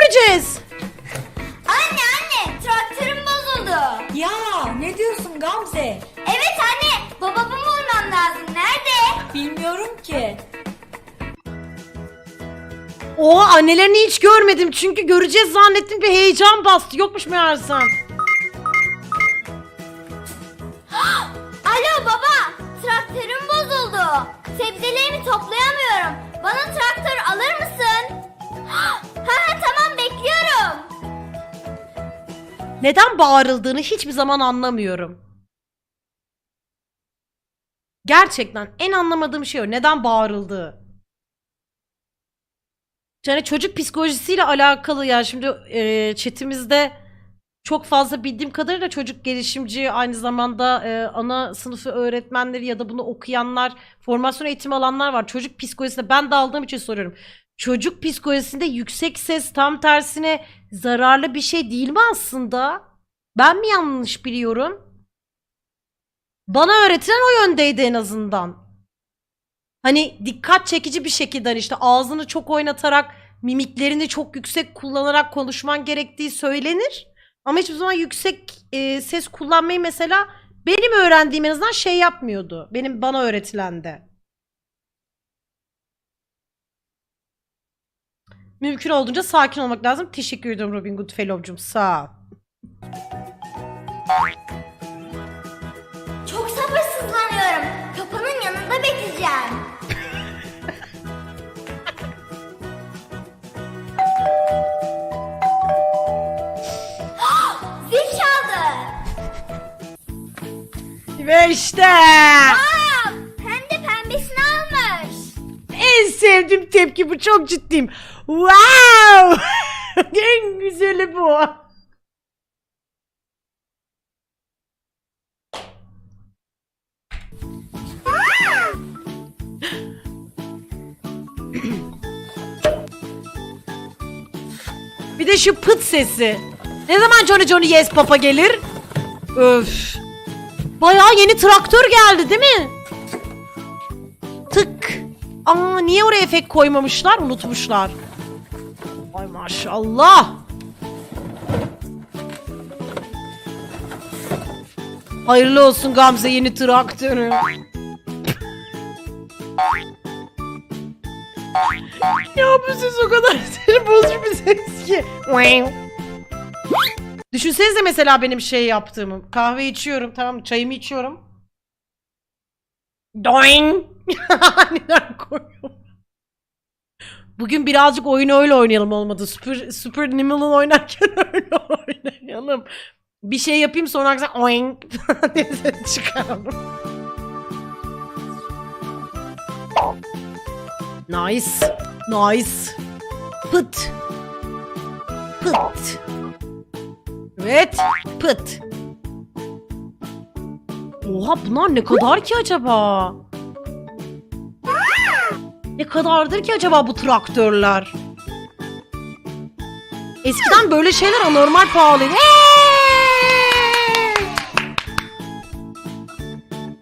göreceğiz? Anne anne traktörüm bozuldu. Ya ne diyorsun Gamze? Evet anne babamı bulmam lazım. Nerede? Bilmiyorum ki. Oha annelerini hiç görmedim çünkü göreceğiz zannettim bir heyecan bastı. Yokmuş meğersem. Alo baba traktörüm bozuldu. Sebzelerimi toplayamıyorum. Bana traktör alır mısın? Ha ha tamam Neden bağırıldığını hiçbir zaman anlamıyorum. Gerçekten en anlamadığım şey o. Neden bağırıldığı. Yani çocuk psikolojisiyle alakalı yani şimdi e, chatimizde çok fazla bildiğim kadarıyla çocuk gelişimci aynı zamanda e, ana sınıfı öğretmenleri ya da bunu okuyanlar, formasyon eğitimi alanlar var. Çocuk psikolojisinde ben de aldığım için soruyorum. Çocuk psikolojisinde yüksek ses tam tersine zararlı bir şey değil mi aslında? Ben mi yanlış biliyorum? Bana öğretilen o yöndeydi en azından. Hani dikkat çekici bir şekilde hani işte ağzını çok oynatarak, mimiklerini çok yüksek kullanarak konuşman gerektiği söylenir. Ama hiçbir zaman yüksek e, ses kullanmayı mesela benim öğrendiğim en azından şey yapmıyordu. Benim bana öğretilen de. Mümkün olduğunca sakin olmak lazım. Teşekkür ederim Robin Good Fellow'cum. Sağ ol. Çok sabırsızlanıyorum. Kapının yanında bekleyeceğim. Zil çaldı. Ve işte en sevdiğim tepki bu çok ciddiyim. Wow! en güzeli bu. Bir de şu pıt sesi. Ne zaman Johnny Johnny Yes Papa gelir? Öf. Bayağı yeni traktör geldi değil mi? Aa niye oraya efekt koymamışlar? Unutmuşlar. Ay maşallah. Hayırlı olsun Gamze yeni traktörü. ya bu ses o kadar sinir bozucu bir ses ki. Düşünsenize mesela benim şey yaptığımı. Kahve içiyorum tamam mı? Çayımı içiyorum. Doing. Aniden koyuyorum. Bugün birazcık oyunu öyle oynayalım olmadı. Super, Super Nimble oynarken öyle oynayalım. Bir şey yapayım sonra diye ses çıkaralım. Nice. Nice. Pıt. Pıt. Evet. Pıt. Oha bunlar ne kadar ki acaba? Ne kadardır ki acaba bu traktörler? Eskiden böyle şeyler anormal pahalıydı.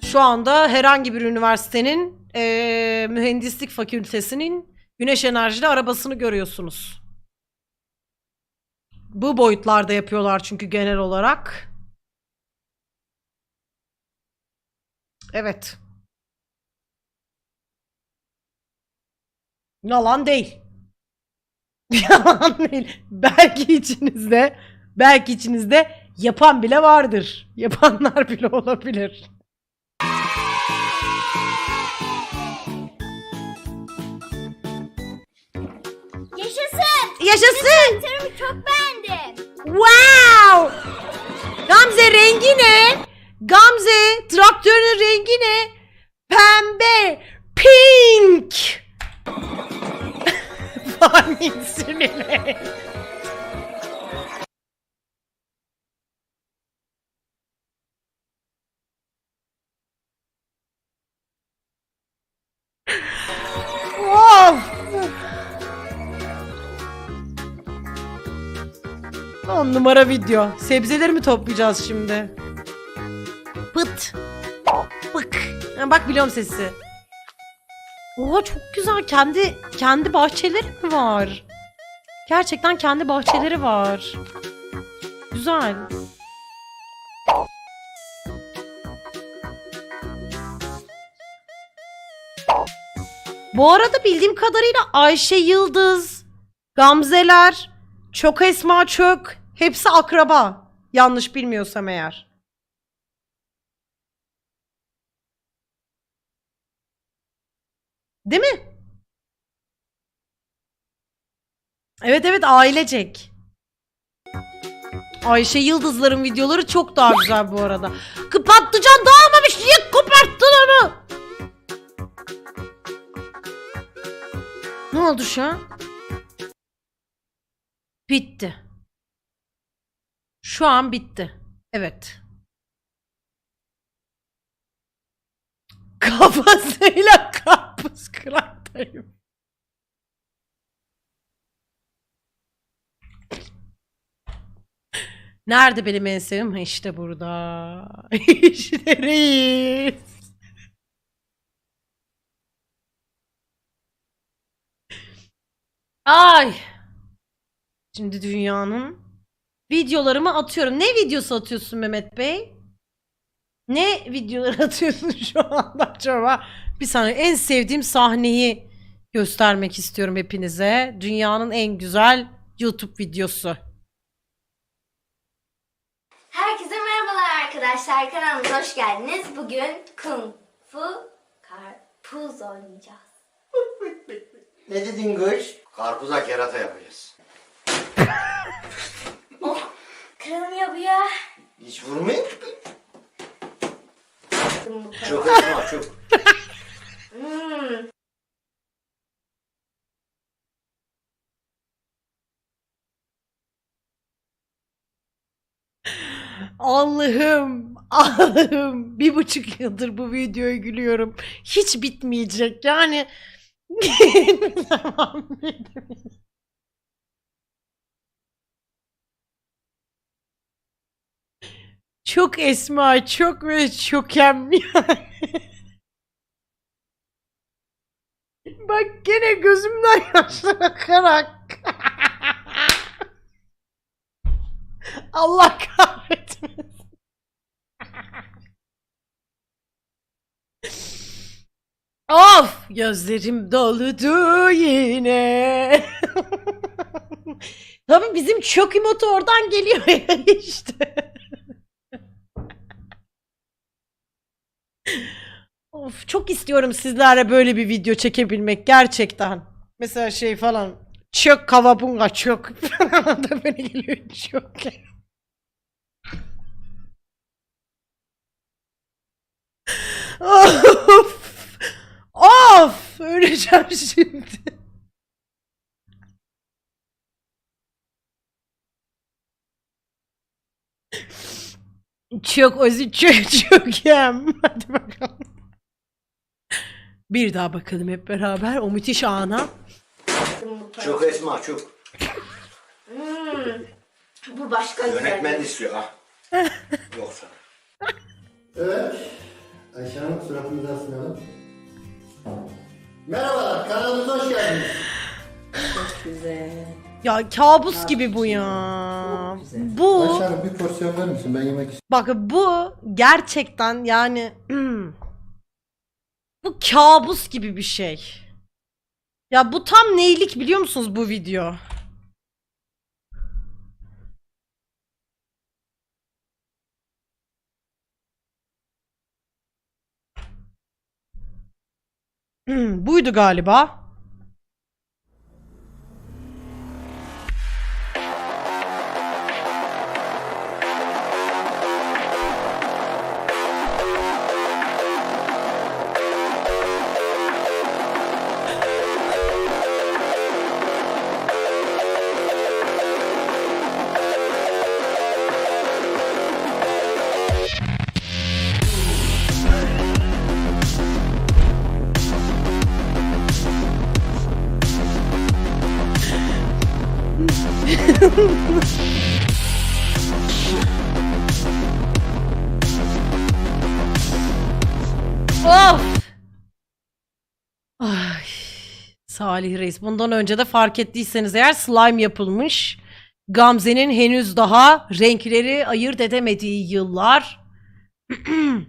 Şu anda herhangi bir üniversitenin eee, mühendislik fakültesinin güneş enerjili arabasını görüyorsunuz. Bu boyutlarda yapıyorlar çünkü genel olarak. Evet. Yalan değil. Yalan değil. Belki içinizde, belki içinizde yapan bile vardır. Yapanlar bile olabilir. Yaşasın. Yaşasın! Traktörümü çok beğendim. Wow! Gamze rengi ne? Gamze traktörün rengi ne? Pembe, pink. Fahmin sinirli. Of! On numara video. Sebzeleri mi toplayacağız şimdi? Pıt. Bık. Ha, bak biliyorum sesi. Oha çok güzel. Kendi kendi bahçeleri mi var? Gerçekten kendi bahçeleri var. Güzel. Bu arada bildiğim kadarıyla Ayşe Yıldız, Gamzeler, Çok Esma Çök hepsi akraba. Yanlış bilmiyorsam eğer. Değil mi? Evet evet ailecek. Ayşe Yıldızların videoları çok daha güzel bu arada. Patlıcan dağılmamış niye koparttın onu? Ne oldu şu an? Bitti. Şu an bitti. Evet. Kafasıyla karpuz kıraktayım. Nerede benim en sevdiğim? Ha işte burada. işte reis. Ay. Şimdi dünyanın videolarımı atıyorum. Ne videosu atıyorsun Mehmet Bey? Ne videoları atıyorsun şu anda acaba? Bir saniye en sevdiğim sahneyi göstermek istiyorum hepinize. Dünyanın en güzel YouTube videosu. Herkese merhabalar arkadaşlar. Kanalımıza hoş geldiniz. Bugün Kung Fu Karpuz oynayacağız. Ne dedin kız? Karpuza kerata yapacağız. Kırılmıyor bu ya. Hiç vurmayayım. Çok esma çok. Hmm. Allah'ım, Allah'ım. Bir buçuk yıldır bu videoya gülüyorum. Hiç bitmeyecek. Yani. Çok esma, çok ve çok em yani. Bak gene gözümden yaşlar akarak. Allah kahretmesin. of! Gözlerim doludu yine. Tabii bizim çok emotu oradan geliyor ya işte. of çok istiyorum sizlerle böyle bir video çekebilmek gerçekten. Mesela şey falan. Çok kavabunga çok falan da böyle geliyor çok. Of! Of! Öleceğim şimdi. Çok özü çok çok yem. Hadi bakalım. Bir daha bakalım hep beraber o müthiş ana. Çok esma çok. Hmm. Bu başka güzel. Yönetmen de istiyor ha. Yoksa. Evet. Ayşe Hanım suratınızı asmayalım. Merhabalar, kanalımıza hoş geldiniz. Ya kabus gibi bu ya. Bu Hanım bir porsiyon verir misin? Ben yemek istiyorum. Bak bu gerçekten yani bu kabus gibi bir şey. Ya bu tam neylik biliyor musunuz bu video? Hmm, buydu galiba. of! Ay, Salih Reis. Bundan önce de fark ettiyseniz eğer slime yapılmış. Gamze'nin henüz daha renkleri ayırt edemediği yıllar.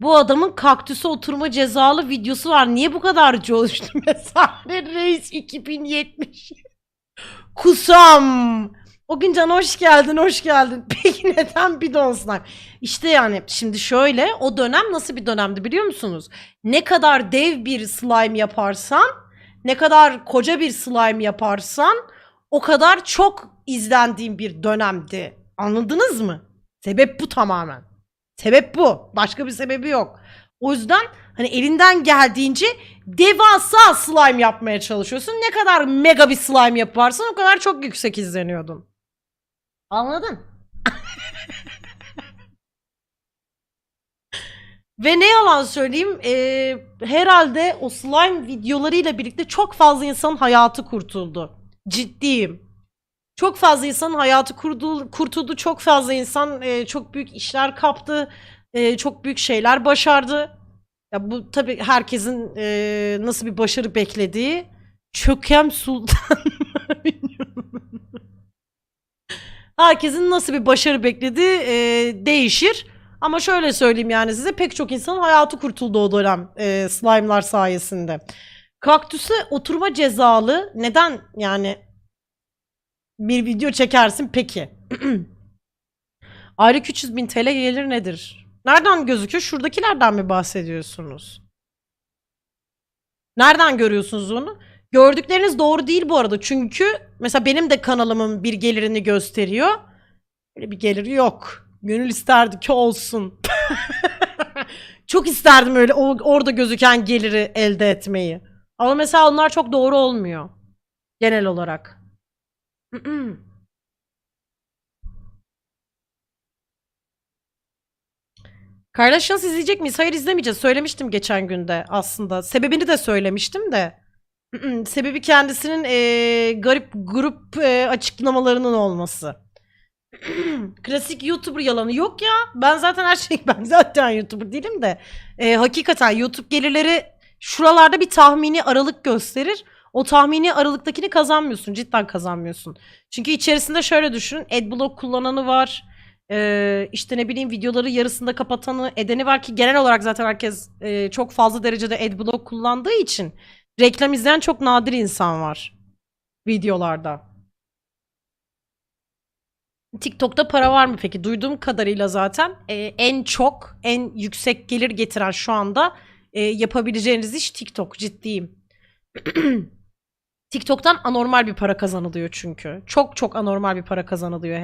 bu adamın kaktüse oturma cezalı videosu var. Niye bu kadar coştu mesela? Reis 2070. Kusam. O gün Can hoş geldin, hoş geldin. Peki neden bidon slime? İşte yani şimdi şöyle o dönem nasıl bir dönemdi biliyor musunuz? Ne kadar dev bir slime yaparsan, ne kadar koca bir slime yaparsan o kadar çok izlendiğim bir dönemdi. Anladınız mı? Sebep bu tamamen. Sebep bu. Başka bir sebebi yok. O yüzden hani elinden geldiğince devasa slime yapmaya çalışıyorsun. Ne kadar mega bir slime yaparsan o kadar çok yüksek izleniyordun. Anladın? Ve ne yalan söyleyeyim eee, herhalde o slime videolarıyla birlikte çok fazla insanın hayatı kurtuldu. Ciddiyim. Çok fazla insanın hayatı kurtuldu, kurtuldu. Çok fazla insan eee, çok büyük işler kaptı. Eee, çok büyük şeyler başardı. Ya bu tabii herkesin eee, nasıl bir başarı beklediği. Çökem Sultan. Herkesin nasıl bir başarı beklediği eee, değişir. Ama şöyle söyleyeyim yani size pek çok insanın hayatı kurtuldu o dönem eee slime'lar sayesinde. Kaktüse oturma cezalı. Neden yani bir video çekersin peki? Aylık 300 bin TL gelir nedir? Nereden gözüküyor? Şuradakilerden mi bahsediyorsunuz? Nereden görüyorsunuz onu? Gördükleriniz doğru değil bu arada. Çünkü mesela benim de kanalımın bir gelirini gösteriyor. Öyle bir geliri yok. Gönül isterdi ki olsun. çok isterdim öyle orada gözüken geliri elde etmeyi. Ama mesela onlar çok doğru olmuyor. Genel olarak. Kardashians izleyecek miyiz? Hayır izlemeyeceğiz. Söylemiştim geçen günde aslında. Sebebini de söylemiştim de. Sebebi kendisinin eee, garip grup eee, açıklamalarının olması. Klasik YouTuber yalanı yok ya. Ben zaten her şey ben zaten YouTuber değilim de e, hakikaten YouTube gelirleri şuralarda bir tahmini aralık gösterir. O tahmini aralıktakini kazanmıyorsun. Cidden kazanmıyorsun. Çünkü içerisinde şöyle düşünün. Adblock kullananı var. E, işte ne bileyim videoları yarısında kapatanı edeni var ki genel olarak zaten herkes e, çok fazla derecede Adblock kullandığı için reklam izleyen çok nadir insan var videolarda. TikTok'ta para var mı peki? Duyduğum kadarıyla zaten e, en çok, en yüksek gelir getiren şu anda e, yapabileceğiniz iş TikTok. Ciddiyim. TikTok'tan anormal bir para kazanılıyor çünkü. Çok çok anormal bir para kazanılıyor